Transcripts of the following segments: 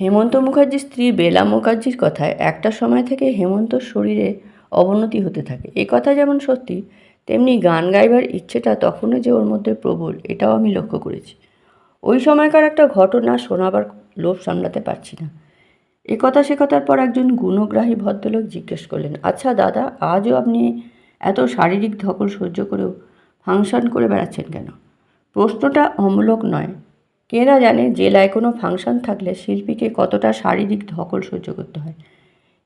হেমন্ত মুখার্জির স্ত্রী বেলা মুখার্জির কথায় একটা সময় থেকে হেমন্তর শরীরে অবনতি হতে থাকে। এ কথা যেমন সত্যি, তেমনি গান গাইবার ইচ্ছেটা তখনও যে ওর মধ্যে প্রবল, এটাও আমি লক্ষ্য করেছি। ওই সময়কার একটা ঘটনা শোনাবার লোভ সামলাতে পারছি না। এ কথা সে কথার পর একজন গুণগ্রাহী ভদ্রলোক জিজ্ঞেস করলেন আচ্ছা দাদা, আজও আপনি এত শারীরিক ধকল সহ্য করেও ফাংশন করে বেড়াচ্ছেন কেন? প্রশ্নটা অমূলক নয় কে না জানে জেলায় কোনো ফাংশন থাকলে শিল্পীকে কতটা শারীরিক ধকল সহ্য করতে হয়।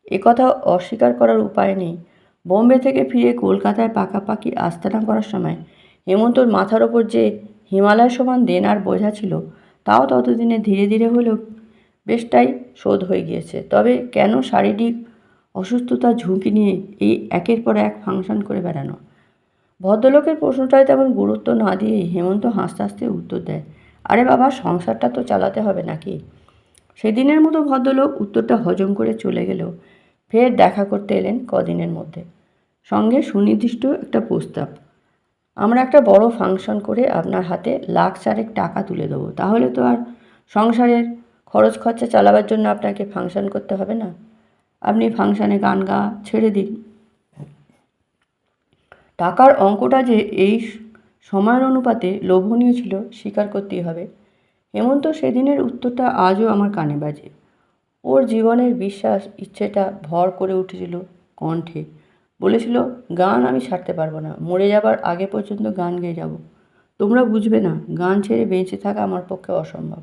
এ কথা অস্বীকার করার উপায় নেই। বোম্বে থেকে ফিরে কলকাতায় পাকাপাকি আস্তানা করার সময় হেমন্তর মাথার ওপর যে হিমালয় সমান দেনার বোঝা ছিল, তাও ততদিনে ধীরে ধীরে হলেও বেশটাই শোধ হয়ে গিয়েছে। তবে কেন শারীরিক অসুস্থতার ঝুঁকি নিয়ে এই একের পর এক ফাংশন করে বেড়ানো? ভদ্রলোকের প্রশ্নটায় তেমন গুরুত্ব না দিয়ে হেমন্ত হাসতে হাসতে উত্তর দেয় আরে বাবা, সংসারটা তো চালাতে হবে নাকি? সেদিনের মতো ভদ্রলোক উত্তরটা হজম করে চলে গেলেও ফের দেখা করতে এলেন কদিনের মধ্যে। সঙ্গে সুনির্দিষ্ট একটা প্রস্তাব। আমরা একটা বড় ফাংশন করে আপনার হাতে লাখ চারেক টাকা তুলে দেবো। তাহলে তো আর সংসারের খরচ খরচা চালাবার জন্য আপনাকে ফাংশন করতে হবে না? আপনি ফাংশনে গান গা ছেড়ে দিন। টাকার অঙ্কটা যে এই সময়ের অনুপাতে লোভনীয় ছিল, স্বীকার করতেই হবে। হেমন্ত সেদিনের উত্তরটা আজও আমার কানে বাজে। ওর জীবনের বিশ্বাস, ইচ্ছেটা ভর করে উঠেছিল কণ্ঠে। বলেছিল, গান আমি ছাড়তে পারব না, মরে যাবার আগে পর্যন্ত গান গেয়ে যাব। তোমরা বুঝবে না, গান ছেড়ে বেঁচে থাকা আমার পক্ষে অসম্ভব।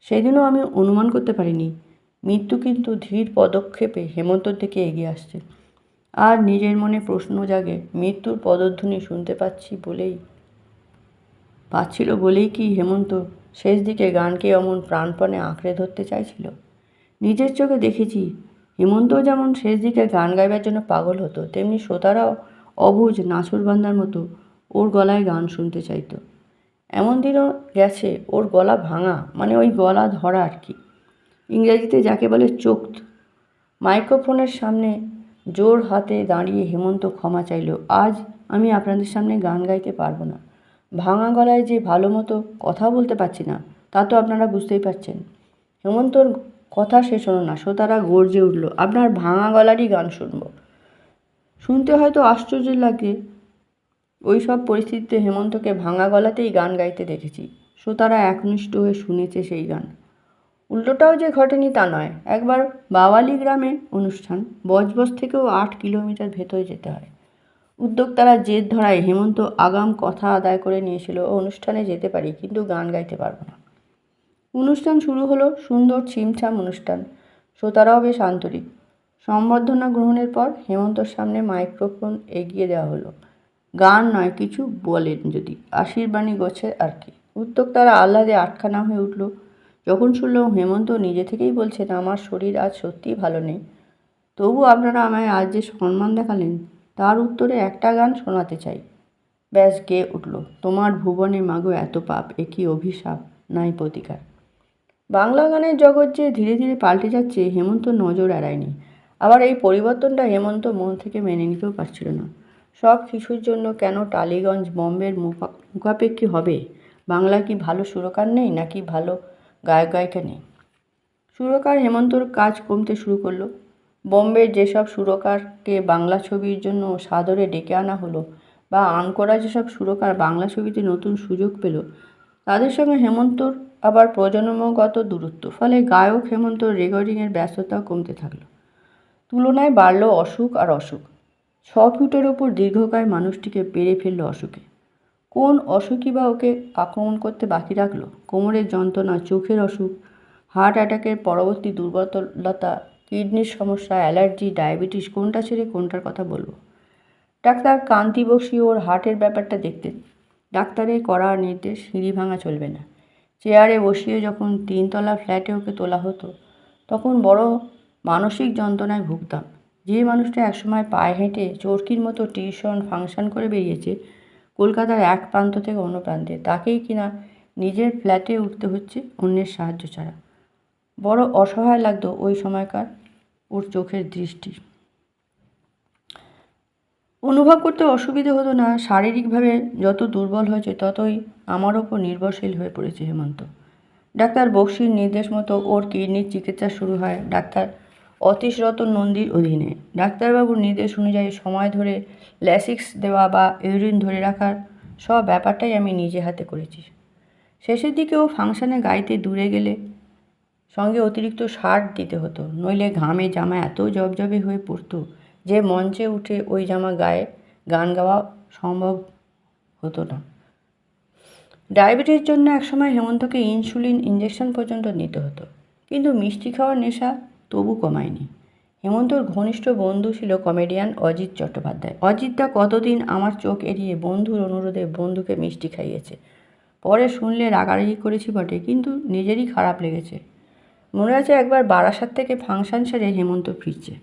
সেদিনও আমি অনুমান করতে পারিনি। মৃত্যু কিন্তু ধীর পদক্ষেপে হেমন্তর দিকে এগিয়ে আসছে। আর নিজের মনে প্রশ্ন জাগে, মৃত্যুর পদধ্বনি শুনতে পাচ্ছি বলেই। পাচ্ছিল বলেই কি হেমন্ত, শেষ দিকে গানকে অমন প্রাণপণে আঁকড়ে ধরতে চাইছিল। নিজের চোখে দেখেছি হেমন্তও যেমন শেষ দিকে গান গাইবার জন্য পাগল হতো, তেমনি শ্রোতারাও অবুঝ নাছুর বান্দার মতো ওর গলায় গান শুনতে চাইতো। এমন দিনও গেছে, ওর গলা ভাঙা মানে ওই গলা ধরা আর কি। ইংরেজিতে যাকে বলে চোখ, মাইক্রোফোনের সামনে জোর হাতে দাঁড়িয়ে হেমন্ত ক্ষমা চাইল, আজ আমি আপনাদের সামনে গান গাইতে পারব না। ভাঙা গলায় যে ভালো মতো কথা বলতে পারছি না, তা তো আপনারা বুঝতেই পারছেন হেমন্তর কথা শেষ হলো না, শ্রোতারা গর্জে উঠল, আপনার ভাঙা গলারই গান শুনব শুনতে হয়তো আশ্চর্য লাগে ওই সব পরিস্থিতিতে হেমন্তকে ভাঙা গলাতেই গান গাইতে দেখেছি। শ্রোতারা একনিষ্ঠ হয়ে শুনেছে সেই গান। উল্টোটাও যে ঘটেনি তা নয়। একবার বাওয়ালি গ্রামে অনুষ্ঠান, বজবজ থেকেও আট কিলোমিটার ভেতরে যেতে হয়। উদ্যোক্তারা জেদ ধরায় হেমন্ত আগাম কথা আদায় করে নিয়েছিল, অনুষ্ঠানে যেতে পারি, কিন্তু গান গাইতে পারব না। অনুষ্ঠান শুরু হলো সুন্দর ছিমছাম অনুষ্ঠান। শ্রোতারাও বেশ আন্তরিক। সম্বর্ধনা গ্রহণের পর হেমন্তর সামনে মাইক্রোফোন এগিয়ে দেওয়া হলো। গান নয়, কিছু বলেন যদি, আশীর্বাণী গোছে আর কি। উদ্যোক্তারা আহ্লাদে আটখানা হয়ে উঠল। যখন শুনলাম হেমন্ত নিজে থেকেই বলছেন আমার শরীর আজ সত্যিই ভালো নেই। তবু আপনারা আমায় আজ যে সম্মান দেখালেন, তার উত্তরে একটা গান শোনাতে চাই। ব্যাস, গেয়ে উঠল। তোমার ভুবনে মাগো এত পাপ, এ কি অভিশাপ? নাই প্রতিকার। বাংলা গানের জগৎ যে ধীরে ধীরে পাল্টে যাচ্ছে, হেমন্ত নজর এড়ায়নি। আবার এই পরিবর্তনটা হেমন্ত মন থেকে মেনে নিতেও পারছিল না। সব শিশুর জন্য কেন টালিগঞ্জ বম্বের মুখা- মুখাপেক্ষী হবে? বাংলা কি ভালো সুরকার নেই, নাকি ভালো গায়ক গায়িকা নেই। সুরকার হেমন্তর কাজ কমতে শুরু করল। বম্বের যেসব সুরকারকে বাংলা ছবির জন্য সাদরে ডেকে আনা হলো বা আনকোরা যেসব সুরকার বাংলা ছবিতে নতুন সুযোগ পেল, তাদের সঙ্গে হেমন্তর আবার প্রজন্মগত দূরত্ব, ফলে গায়ক হেমন্তর রেকর্ডিংয়ের ব্যস্ততা কমতে থাকল। তুলনায় বাড়লো অসুখ আর অসুখ। ছ ফুটের ওপর দীর্ঘকায় মানুষটিকে পেরে ফেলল অসুখে। কোন অসুখই বা ওকে আক্রমণ করতে বাকি রাখল? কোমরের যন্ত্রণা, চোখের অসুখ, হার্ট অ্যাটাকের পরবর্তী দুর্বলতা, কিডনির সমস্যা, অ্যালার্জি, ডায়াবেটিস, কোনটা ছেড়ে কোনটার কথা বলব? ডাক্তার কান্তি বক্সি ওর হার্টের ব্যাপারটা দেখতেন ডাক্তারের করা নির্দেশ সিঁড়ি ভাঙা চলবে না। চেয়ারে বসিয়ে যখন তিনতলা ফ্ল্যাটে ওকে তোলা হতো, তখন বড় মানসিক যন্ত্রণায় ভুগতাম। যে মানুষটা একসময় পায়ে হেঁটে চরকির মতো টিউশন, ফাংশন করে বেরিয়েছে কলকাতার এক প্রান্ত থেকে অন্য প্রান্তে। তাকেই কিনা নিজের ফ্ল্যাটে উঠতে হচ্ছে অন্যের সাহায্য ছাড়া। বড় অসহায় লাগতো ওই সময়কার ওর চোখের দৃষ্টি। অনুভব করতে অসুবিধে হতো না, শারীরিকভাবে যত দুর্বল হয়েছে ততই আমার ওপর নির্ভরশীল হয়ে পড়েছে হেমন্ত। ডাক্তার বক্সির নির্দেশ মতো ওর কিডনির চিকিৎসা শুরু হয়। ডাক্তার অতীশ রতন নন্দীর অধীনে। ডাক্তারবাবুর নির্দেশ অনুযায়ী সময় ধরে ল্যাসিক্স দেওয়া বা ইউরিন ধরে রাখার সব ব্যাপারটাই আমি নিজে হাতে করেছি। শেষের দিকেও ফাংশানে গাইতে দূরে গেলে সঙ্গে অতিরিক্ত শার্ট দিতে হতো, নইলে ঘামে জামা এত জবজবে হয়ে পড়তো যে মঞ্চে উঠে ওই জামা গায়ে গান গাওয়া সম্ভব হতো না। ডায়াবেটিসের জন্য একসময় হেমন্তকে ইনসুলিন ইঞ্জেকশন পর্যন্ত নিতে হতো। কিন্তু মিষ্টি খাওয়ার নেশা তবু কমায়নি। হেমন্তর ঘনিষ্ঠ বন্ধু ছিল কমেডিয়ান অজিত চট্টোপাধ্যায়। অজিতদা কতদিন আমার চোখ এড়িয়ে বন্ধুর অনুরোধে বন্ধুকে মিষ্টি খাইয়েছে। পরে শুনলে রাগারাগি করেছি বটে, কিন্তু নিজেরই খারাপ লেগেছে। মনে আছে একবার বারাসাত থেকে ফাংশন সেরে হেমন্ত ফিরছে।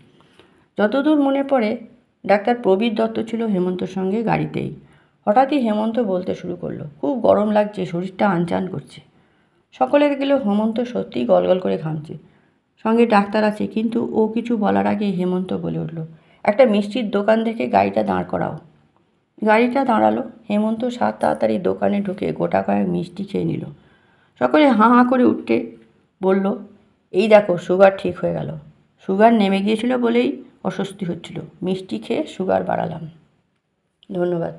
যতদূর মনে পড়ে, ডাক্তার প্রবীর দত্ত ছিল হেমন্তর সঙ্গে গাড়িতেই। হঠাৎই হেমন্ত বলতে শুরু করল, খুব গরম লাগছে, শরীরটা আনচান করছে। সকলের গেল হেমন্ত সত্যিই গলগল করে ঘামছে। সঙ্গে ডাক্তার আছে, কিন্তু ও কিছু বলার আগে হেমন্ত বলে উঠল, একটা মিষ্টির দোকান দেখে গাড়িটা দাঁড় করাও। গাড়িটা দাঁড়াল, হেমন্ত সাত তাড়াতাড়ি দোকানে ঢুকে গোটা কয়েক মিষ্টি খেয়ে নিল। সকলে হাঁ হাঁ করে উঠতে বলল, এই দেখো, সুগার ঠিক হয়ে গেল। সুগার নেমে গিয়েছিল বলেই অস্বস্তি হচ্ছিল। মিষ্টি খেয়ে সুগার বাড়ালাম। ধন্যবাদ।